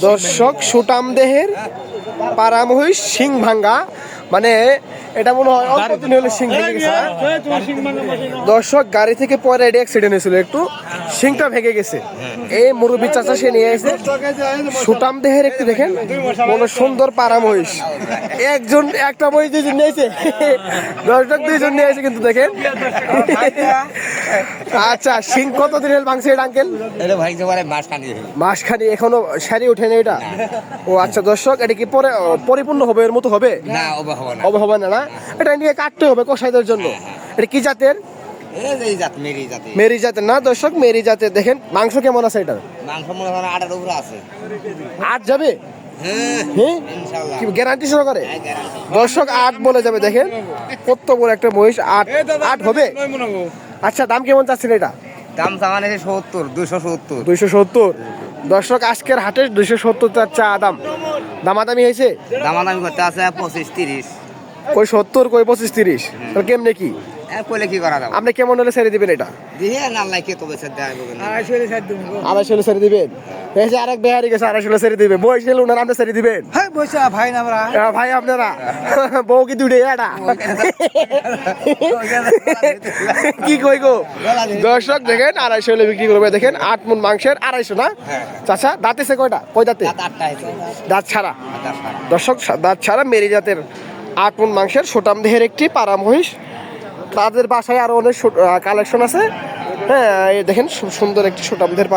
দর্শক সুটাম দেহের পারামহিষ সিং ভাঙ্গা মানে এটা মনে হয় অল্প দিন হলে সিং ভেঙে গেছে। হ্যাঁ? দর্শক গাড়ি থেকে পরে এটা অ্যাক্সিডেন্ট হয়েছিল একটু। সিংটা ভেঙে গেছে। এই মুরব্বী চাচা সে নিয়ে এসে সুটাম দেহের একটু দেখেন মনে সুন্দর পারা মহিষ। একজন একটা মহিষ দুইজন নিয়েছে দর্শক দুইজন নিয়ে এসে কিন্তু দেখেন। আচ্ছা সিং কত দিন হল ভাঙছে এটা আঙ্কেল মাসখানি এখনও সারি ওঠেনি এটা? ও আচ্ছা দর্শক এটা কি পরে পরিপূর্ণ হবে এর মতো হবে? না ওবা হবে না। হবে হবে না? না এটা নিয়ে কাটতে হবে কষাইদের জন্য। এটা কি জাতের? এই যে এই জাত মেরি জাতের না দর্শক মেরি জাতের। দেখেন মাংস কেমন আছে এটার? মাংস মনে হয় আটার উপরে আছে। আট যাবে? হ্যাঁ হ্যাঁ? গ্যারান্টি হ্যাঁ, guarantee। দর্শক আট বলে যাবে দেখেন। কত বড় একটা মহিষ আট আট হবে? আচ্ছা দাম কেমন চাচ্ছেন এটা? দাম সামান এসে সত্তর দুশো সত্তর। দুইশো সত্তর। দর্শক আজকের হাটে দুইশো সত্তর চার চা দাম। দামাদামি হয়েছে? দামাদামি করতে আছে পঁচিশ তিরিশ। কই সত্তর কই পঁচিশ তিরিশ? তাহলে কেমনে কি? হ্যাঁ কইলে কি করা যাবে? আপনি কেমন হলে ছেড়ে দিবেন এটা? দিয়ে আল্লাহ কে আড়াইশো হলে ছেড়ে দিবেন? আরেক বেহারি গেছে আড়াইশো হলে ছেড়ে দিবে। বয়স হলে ওনার আপনি ছেড়ে দিবেন? হ্যাঁ বসে ভাই না আমরা ভাই আপনারা। বউ কি দুটে এটা কি কই গো? দর্শক দেখেন আড়াইশো হলে বিক্রি করবে দেখেন আট মন মাংসের আড়াইশো না? চাচা দাঁতেছে কয়টা? কয় দাঁতে? দাঁত ছাড়া। দর্শক দাঁত ছাড়া মেরি জাতের আট মাংসের সোটাম দেহের একটি পারামহিষ। তাদের বাসায় আরও অনেক কালেকশন আছে। হ্যাঁ দেখেন সুন্দর একটি সোটাম দেহের